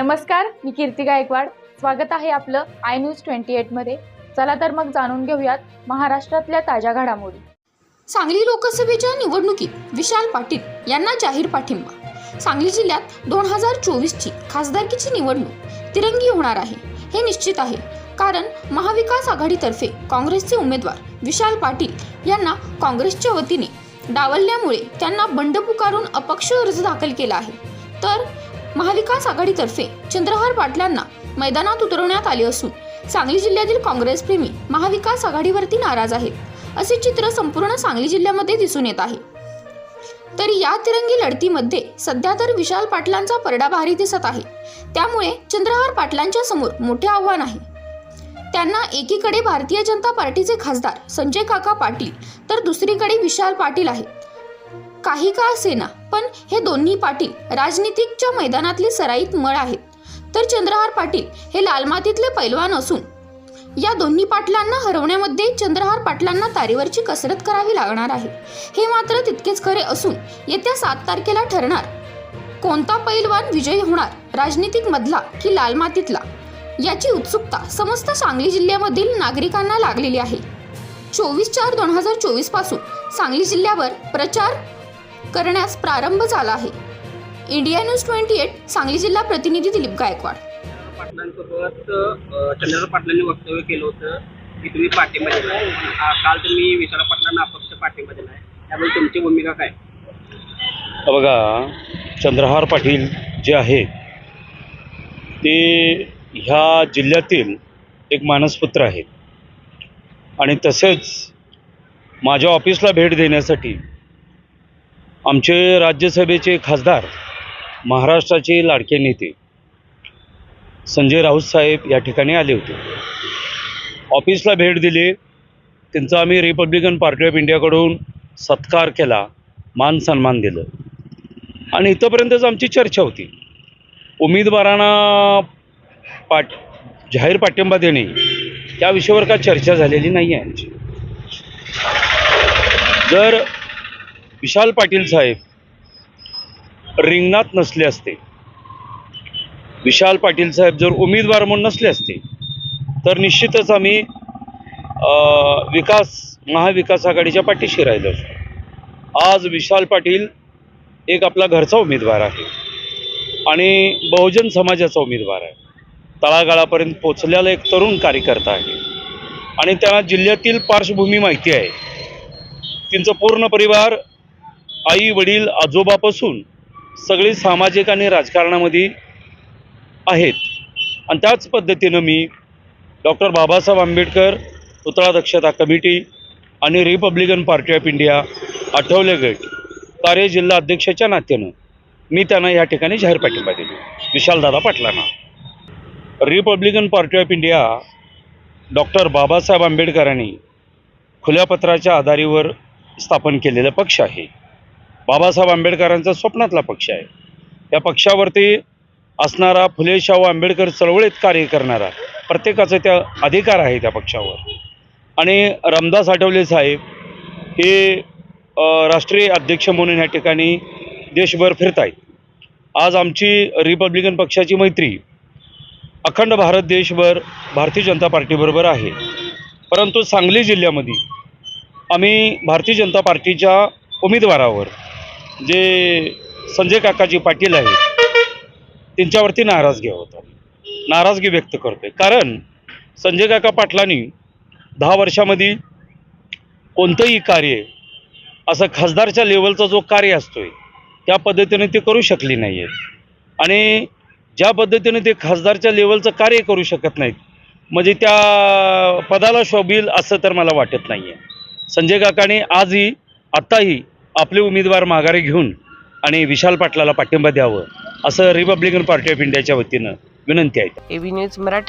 नमस्कार मी कीर्ती गायकवाड. स्वागत आहे आपलं आय न्यूज ट्वेंटी एटमध्ये चला तर मग जाणून घेऊयात महाराष्ट्रातल्या ताज्या घडामोडी. सांगली लोकसभेच्या निवडणुकीत विशाल पाटील यांना जाहीर पाठिंबा. सांगली जिल्ह्यात दोन हजार चोवीसची खासदारकीची निवडणूक तिरंगी होणार आहे. हे निश्चित आहे. कारण महाविकास आघाडीतर्फे काँग्रेसचे उमेदवार विशाल पाटील यांना काँग्रेसच्या वतीने डावलल्यामुळे त्यांना बंड पुकारून अपक्ष अर्ज दाखल केला आहे. तर महाविकास आघाडीतर्फे चंद्रहार पाटलांना मैदानात उतरवण्यात आले असून सांगली जिल्ह्यातील काँग्रेसप्रेमी महाविकास आघाडीवरती नाराज आहेत असे चित्र संपूर्ण सांगली जिल्ह्यामध्ये दिसून येत आहे. तरी या तिरंगी लढतीमध्ये सध्या तर विशाल पाटलांचा परडा भारी दिसत आहे. त्यामुळे चंद्रहार पाटलांच्या समोर मोठे आव्हान आहे. त्यांना एकीकडे भारतीय जनता पार्टीचे खासदार संजय काका पाटील तर दुसरीकडे विशाल पाटील आहेत. काही का असेना पण हे दोन्ही पाटील राजनीतिकच्या मैदानातले सराईत मळ आहेत. तर चंद्रहार पाटील हे लाल मातीतले पैलवान असून या दोन्ही पाटलांना हरवण्यामध्ये चंद्रहार पाटलांना तारेवरची कसरत करावी लागणार आहे. हे मात्र तितकेच खरे असून येत्या सात तारखेला ठरणार कोणता पैलवान विजयी होणार राजनीतिक मधला की लाल मातीतला याची उत्सुकता समस्त सांगली जिल्ह्यामधील नागरिकांना लागलेली आहे. चोवीस चार दोन हजार चोवीसपासून सांगली जिल्ह्यावर प्रचार करण्यास प्रारंभ झाला आहे. India News twenty eight Sangli जिल्हा प्रतिनिधी दिलीप गायकवाड. पाटलांसोबत चंद्रकांत पाटलांनी वक्तव्य केलं होतं की तुम्ही पाठिंबा दिलाय आ, काल तुम्ही विशाल पाटलांना अपक्ष पाठिंबा दिलाय त्यामुळे तुमची भूमिका काय? बघा चंद्रहार पाटील जे आहेत ते ह्या जिल्ह्यातील एक मानसपुत्र आहेत. आणि तसेच माझ्या ऑफिसला भेट देण्यासाठी आमचे राज्यसभेचे खासदार महाराष्ट्राचे लाडके नेते संजय राऊत साहेब या ठिकाणी आले होते. ऑफिसला भेट दिली. त्यांचा आम्ही रिपब्लिकन पार्टी ऑफ इंडियाकडून सत्कार केला मान सन्मान दिलं. आणि इथंपर्यंतच आमची चर्चा होती. उमेदवारांना पाठ जाहीर पाठिंबा देणे या विषयावर का चर्चा झालेली नाही आहे आमची? जर विशाल पाटील साहेब रिंगणात नसले असते. विशाल पाटील साहेब जर उमेदवार म्हणून नसले असते तर निश्चितच आम्ही विकास महाविकास आघाडीच्या पाठीशी राहिलो असतो. आज विशाल पाटील एक आपला घरचा उमेदवार आहे आणि बहुजन समाजाचा उमेदवार आहे. तळागाळापर्यंत पोचलेला एक तरुण कार्यकर्ता आहे. आणि त्यांना जिल्ह्यातील पार्श्वभूमी माहिती आहे. त्यांचं पूर्ण परिवार आई वडील आजोबापासून सगळी सामाजिक आणि राजकारणामध्ये आहेत. आणि त्याच पद्धतीनं मी डॉक्टर बाबासाहेब आंबेडकर पुतळा दक्षता कमिटी आणि Republican Party of India Athawale गट कार्य जिल्हा अध्यक्षाच्या नात्यानं मी त्यांना या ठिकाणी जाहीर पाठिंबा दिली. विशालदादा पाटलांना. Republican Party of India doctor Babasaheb आंबेडकरांनी खुल्या पत्राच्या आधारीवर स्थापन केलेला पक्ष आहे. बाबासाहेब आंबेडकरांचा स्वप्नातला पक्ष आहे. त्या पक्षावरती असणारा फुले शाहू आंबेडकर चळवळीत कार्य करणारा प्रत्येकाचा त्या अधिकार आहे त्या पक्षावर. आणि रामदास आठवले साहेब हे राष्ट्रीय अध्यक्ष म्हणून या ठिकाणी देशभर फिरत आहेत आज आमची रिपब्लिकन पक्षाची मैत्री अखंड भारत देशभर भारतीय जनता पार्टीबरोबर आहे. परंतु सांगली जिल्ह्यामध्ये आम्ही भारतीय जनता पार्टीच्या उमेदवारावर जे संजय काकाजी पाटील आहेत त्यांच्यावरती नाराजगी होतो. नाराजगी व्यक्त करतोय. कारण संजय काका पाटलांनी दहा वर्षामध्ये कोणतंही कार्य असं खासदारच्या लेवलचा जो कार्य असतोय त्या पद्धतीने ते करू शकली नाही आहेत आणि ज्या पद्धतीने ते खासदारच्या लेवलचं कार्य करू शकत नाहीत म्हणजे त्या पदाला शोभील असं तर मला वाटत नाही आहे संजय काकाने आजही आत्ताही आपले उमेदवार माघारी घेऊन आणि विशाल पाटलाला पाठिंबा द्यावं असं रिपब्लिकन पार्टी ऑफ इंडियाच्या वतीनं विनंती आहे. AB news Marathi